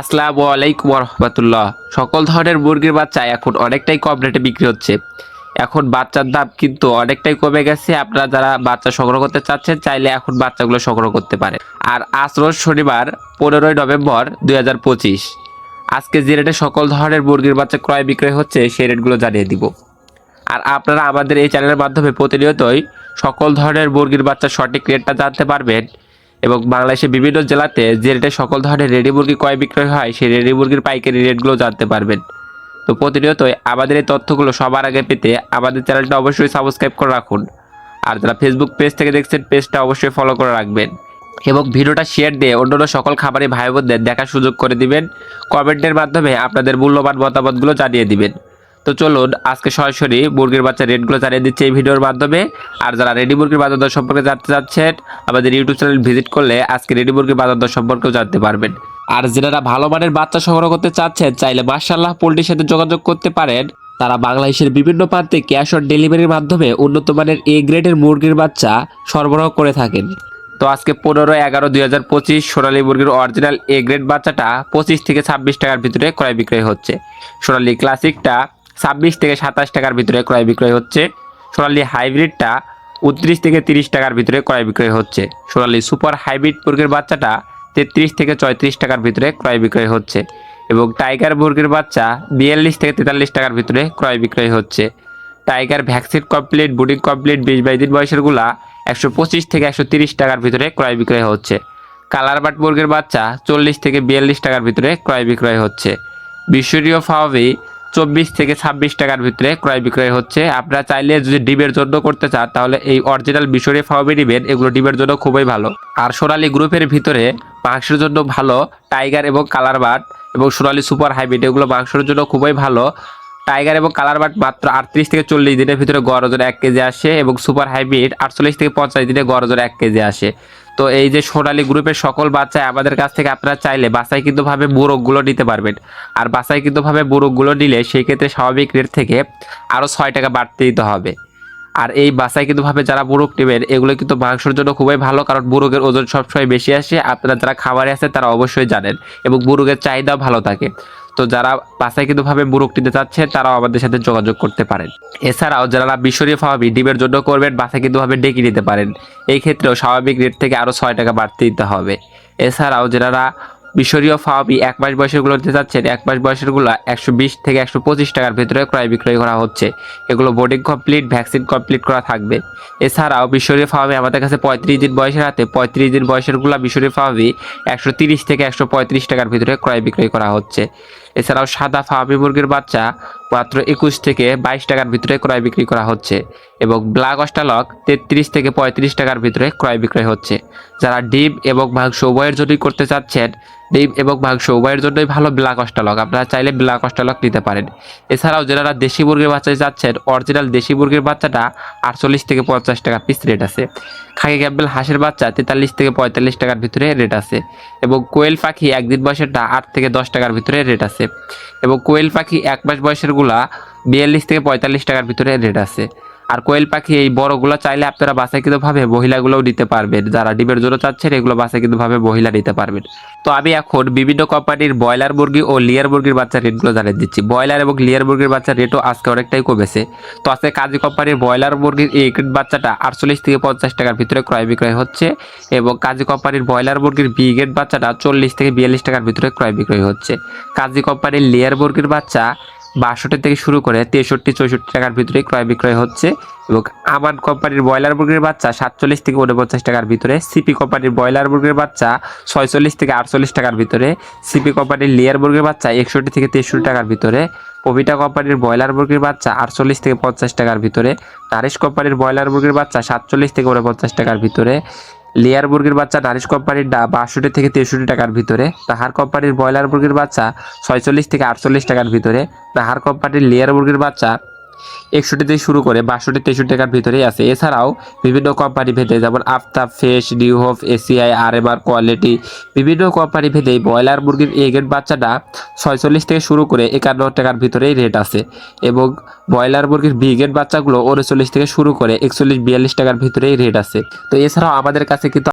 আসসালামু আলাইকুম রহমতুল্লাহ সকল ধরনের মুরগির বাচ্চা এখন অনেকটাই কম রেটে বিক্রি হচ্ছে। এখন বাচ্চার দাম কিন্তু অনেকটাই কমে গেছে। আপনারা যারা বাচ্চা সংগ্রহ করতে চাচ্ছেন, চাইলে এখন বাচ্চাগুলো সংগ্রহ করতে পারে আর আজ শনিবার, পনেরোই নভেম্বর দুই হাজার পঁচিশ। আজকে যে রেটে সকল ধরনের মুরগির বাচ্চা ক্রয় বিক্রয় হচ্ছে, সেই রেটগুলো জানিয়ে দিব। আর আপনারা আমাদের এই চ্যানেলের মাধ্যমে প্রতিনিয়তই সকল ধরনের মুরগির বাচ্চার সঠিক রেটটা জানতে পারবেন। এবং বাংলাদেশের বিভিন্ন জেলাতে যে রেটে সকল ধরনের রেডি মুরগি ক্রয় বিক্রয় হয়, সেই রেডি মুরগির পাইকারি রেটগুলো জানতে পারবেন। তো প্রতিনিয়তই আমাদের এই তথ্যগুলো সবার আগে পেতে আমাদের চ্যানেলটা অবশ্যই সাবস্ক্রাইব করে রাখুন। আর যারা ফেসবুক পেজ থেকে দেখছেন পেজটা অবশ্যই ফলো করে রাখবেন। এবং ভিডিওটা শেয়ার দিয়ে অন্যান্য সকল খাবারের ভাই বোনদের দেখার সুযোগ করে দিবেন। কমেন্টের মাধ্যমে আপনাদের মূল্যবান মতামতগুলো জানিয়ে দিবেন। তো চলুন, আজকে সরাসরি মুরগির বাচ্চার রেটগুলো জানিয়ে দিচ্ছে এই ভিডিওর মাধ্যমে। আর যারা রেডি মুরগির বাজার দর সম্পর্কে জানতে চাচ্ছেন, আমাদের ইউটিউব চ্যানেল ভিজিট করলে আজকে রেডি মুরগির বাজার দর সম্পর্কেও জানতে পারবেন। আর যারা ভালো মানের বাচ্চা সংগ্রহ করতে চাচ্ছেন, চাইলে মার্শাল্লাহ পোল্ট্রির সাথে যোগাযোগ করতে পারেন। তারা বাংলাদেশের বিভিন্ন প্রান্তে ক্যাশ অন ডেলিভারির মাধ্যমে উন্নত মানের এ গ্রেডের মুরগির বাচ্চা সরবরাহ করে থাকেন। তো আজকে পনেরো এগারো দুই হাজার পঁচিশ সোনালী মুরগির অরিজিনাল এ গ্রেড বাচ্চাটা পঁচিশ থেকে ছাব্বিশ টাকার ভিতরে ক্রয় বিক্রয় হচ্ছে। সোনালী ক্লাসিকটা ছাব্বিশ থেকে সাতাশ টাকার ভিতরে ক্রয় বিক্রয় হচ্ছে। সোনালী হাইব্রিডটা উনত্রিশ থেকে তিরিশ টাকার ভিতরে ক্রয় বিক্রয় হচ্ছে। সোনালী সুপার হাইব্রিড বর্গের বাচ্চাটা তেত্রিশ থেকে চৌত্রিশ টাকার ভিতরে ক্রয় বিক্রয় হচ্ছে এবং টাইগার বর্গের বাচ্চা বিয়াল্লিশ থেকে তেতাল্লিশ টাকার ভিতরে ক্রয় বিক্রয় হচ্ছে। Tiger vaccine complete budding complete, বিশ বাইশ দিন বয়সেরগুলা একশো পঁচিশ থেকে একশো তিরিশ টাকার ভিতরে ক্রয় বিক্রয় হচ্ছে। কালার বাট মুরগির বাচ্চা চল্লিশ থেকে বিয়াল্লিশ টাকার ভিতরে ক্রয় বিক্রয় হচ্ছে। বিশ্বরীয় ফাওয়াবি চব্বিশ থেকে ছাব্বিশ টাকার ভিতরে ক্রয় বিক্রয় হচ্ছে। আপনারা চাইলে যদি ডিবের জন্য করতে চান, তাহলে এই অরিজিনাল মিশরীয় ফাওয়াবি নিবেন এগুলো ডিবের জন্য খুবই ভালো। আর সোনালি গ্রুপের ভিতরে মাংসের জন্য ভালো, টাইগার এবং কালার বাট এবং সোনালি সুপার হাইব্রিড, এগুলো মাংসের জন্য খুবই ভালো। টাইগার এবং কালার বাট মাত্র আটত্রিশ থেকে চল্লিশ দিনের ভিতরে গড় ওজন এক কেজি আসে এবং সুপার হাইব্রিড আটচল্লিশ থেকে পঞ্চাশ দিনে গড় ওজন এক কেজি আসে। তো এই যে সোনালী গ্রুপের সকল বাচ্চায় আমাদের কাছ থেকে আপনারা চাইলে বাসায় কিন্তু ভাবে বুড়োগুলো নিতে পারবেন। আর বাসায় কিন্তু ভাবে বুড়োগুলো নিলে সেই ক্ষেত্রে স্বাভাবিক রেট থেকে আরও ছয় টাকা বাড়তে দিতে হবে। আর এই বাসায় কিন্তু ভাবে যারা বুড়ুক নেবেন, এগুলো কিন্তু মাংসের জন্য খুবই ভালো, কারণ বুড়ুকের ওজন সবসময় বেশি আসে। আপনারা যারা খাবারে আছে তারা অবশ্যই জানেন এবং বুড়ুকের চাহিদাও ভালো থাকে। তো যারা বাসাইকৃতভাবে বুড়ুক নিতে চাচ্ছে, তারাও আমাদের সাথে যোগাযোগ করতে পারেন। এছাড়াও যারা বিশ্বরীয় ফাওয়াবি, ডিমের জন্য করবেন বাসাইকৃতভাবে ডেকে নিতে পারেন। এই ক্ষেত্রেও স্বাভাবিক রেট থেকে আরও ছয় টাকা বাড়তে দিতে হবে। এছাড়াও যারা মিশরীয় ফাওয়াবি এক মাস বয়সেরগুলো নিতে চাচ্ছেন এক মাস বয়সেরগুলো একশো বিশ থেকে একশো পঁচিশ টাকার ভিতরে ক্রয় বিক্রয় করা হচ্ছে। এগুলো বোর্ডিং কমপ্লিট ভ্যাকসিন কমপ্লিট করা থাকবে। এছাড়াও মিশরীয় ফাওয়াবি আমাদের কাছে পঁয়ত্রিশ দিন বয়সের হাতে। পঁয়ত্রিশ দিন বয়সেরগুলো মিশরীয় ফাওয়াবি একশো তিরিশ থেকে একশো পঁয়ত্রিশ টাকার ভিতরে ক্রয় বিক্রয় করা হচ্ছে। এছাড়াও সাদা ফাওয়াবি মুরগির বাচ্চা মাত্র একুশ থেকে বাইশ টাকার ভিতরে ক্রয় বিক্রি করা হচ্ছে এবং ব্ল্যাক অস্টালক তেত্রিশ থেকে পঁয়ত্রিশ টাকার ভিতরে ক্রয় বিক্রয় হচ্ছে। যারা ডিম এবং মাংস উভয়ের জন্যই করতে চাচ্ছেন ডিম এবং মাংস উভয়ের জন্যই ভালো ব্ল্যাক অস্টালক আপনারা চাইলে ব্ল্যাক অস্টালক নিতে পারেন। এছাড়াও যারা দেশি মুরগির বাচ্চা চাচ্ছেন অরিজিনাল দেশি মুরগির বাচ্চাটা আটচল্লিশ থেকে পঞ্চাশ টাকা পিস রেট আছে। খাকি ক্যাম্বেল হাঁসের বাচ্চা তেতাল্লিশ থেকে পঁয়তাল্লিশ টাকার ভিতরে রেট আছে। এবং কোয়েল পাখি একদিন বয়সেরটা আট থেকে দশ টাকার ভিতরে রেট আছে। এবং কোয়েল পাখি এক মাস বয়সেরগুলা বিয়াল্লিশ থেকে পঁয়তাল্লিশ টাকার ভিতরে রেট আছে। আর কোয়েল পাখি এই বড়গুলো চাইলে আপনারা বাসাইকৃতভাবে মহিলাগুলোও নিতে পারবেন। যারা ডিমের জন্য চাচ্ছেন, এগুলো বাসাইকৃতভাবে মহিলা নিতে পারবেন। তো আমি এখন বিভিন্ন কোম্পানির ব্রয়লার মুরগি ও লিয়ার মুরগির বাচ্চার রেটগুলো জানিয়ে দিচ্ছি। ব্রয়লার এবং লিয়ার মুরগির বাচ্চার রেটও আজকে অনেকটাই কমেছে। তো আজকে কাজী কোম্পানির ব্রয়লার মুরগির এই বাচ্চাটা আটচল্লিশ থেকে পঞ্চাশ টাকার ভিতরে ক্রয় বিক্রয় হচ্ছে এবং কাজী কোম্পানির ব্রয়লার মুরগির বি গ্রেড বাচ্চাটা চল্লিশ থেকে বিয়াল্লিশ টাকার ভিতরে ক্রয় বিক্রয় হচ্ছে। কাজী কোম্পানির লেয়ার মুরগির বাচ্চা বাষট্টি থেকে শুরু করে তেষট্টি, চৌষট্টি টাকার ভিতরে ক্রয় বিক্রয় হচ্ছে এবং আমান কোম্পানির ব্রয়লার মুরগির বাচ্চা সাতচল্লিশ থেকে উনপঞ্চাশ টাকার ভিতরে, সিপি কোম্পানির ব্রয়লার মুরগির বাচ্চা ছয়চল্লিশ থেকে আটচল্লিশ টাকার ভিতরে, সিপি কোম্পানির লেয়ার মুরগির বাচ্চা একষট্টি থেকে তেষট্টি টাকার ভিতরে পবিটা কোম্পানির ব্রয়লার মুরগির বাচ্চা আটচল্লিশ থেকে পঞ্চাশ টাকার ভিতরে, নারিশ কোম্পানির ব্রয়লার মুরগির বাচ্চা সাতচল্লিশ থেকে উনপঞ্চাশ টাকার ভিতরে লেয়ার মুরগির বাচ্চা নারিশ কোম্পানির ডা বাষট্টি থেকে তেষট্টি টাকার ভিতরে, তাহার কোম্পানির ব্রয়লার মুরগির বাচ্চা ছয়চল্লিশ থেকে আটচল্লিশ টাকার ভিতরে, তাহার কোম্পানির লেয়ার মুরগির বাচ্চা একষট্টি থেকে শুরু করে বাষট্টি, তেষট্টি টাকার ভিতরেই আছে। এছাড়াও বিভিন্ন কোম্পানি ভেদে যেমন আফতাব ফেস নিউহোপ এসিআই আর এম আর কোয়ালিটি বিভিন্ন কোম্পানি ভেদে ব্রয়লার মুরগির এ গ্রেড বাচ্চাটা ছয়চল্লিশ থেকে শুরু করে একান্ন টাকার ভিতরেই রেট আছে এবং ব্রয়লার মুরগির বি গ্রেড বাচ্চাগুলো উনচল্লিশ থেকে শুরু করে একচল্লিশ, বিয়াল্লিশ টাকার ভিতরেই রেট আছে। তো এছাড়াও আমাদের কাছে কিন্তু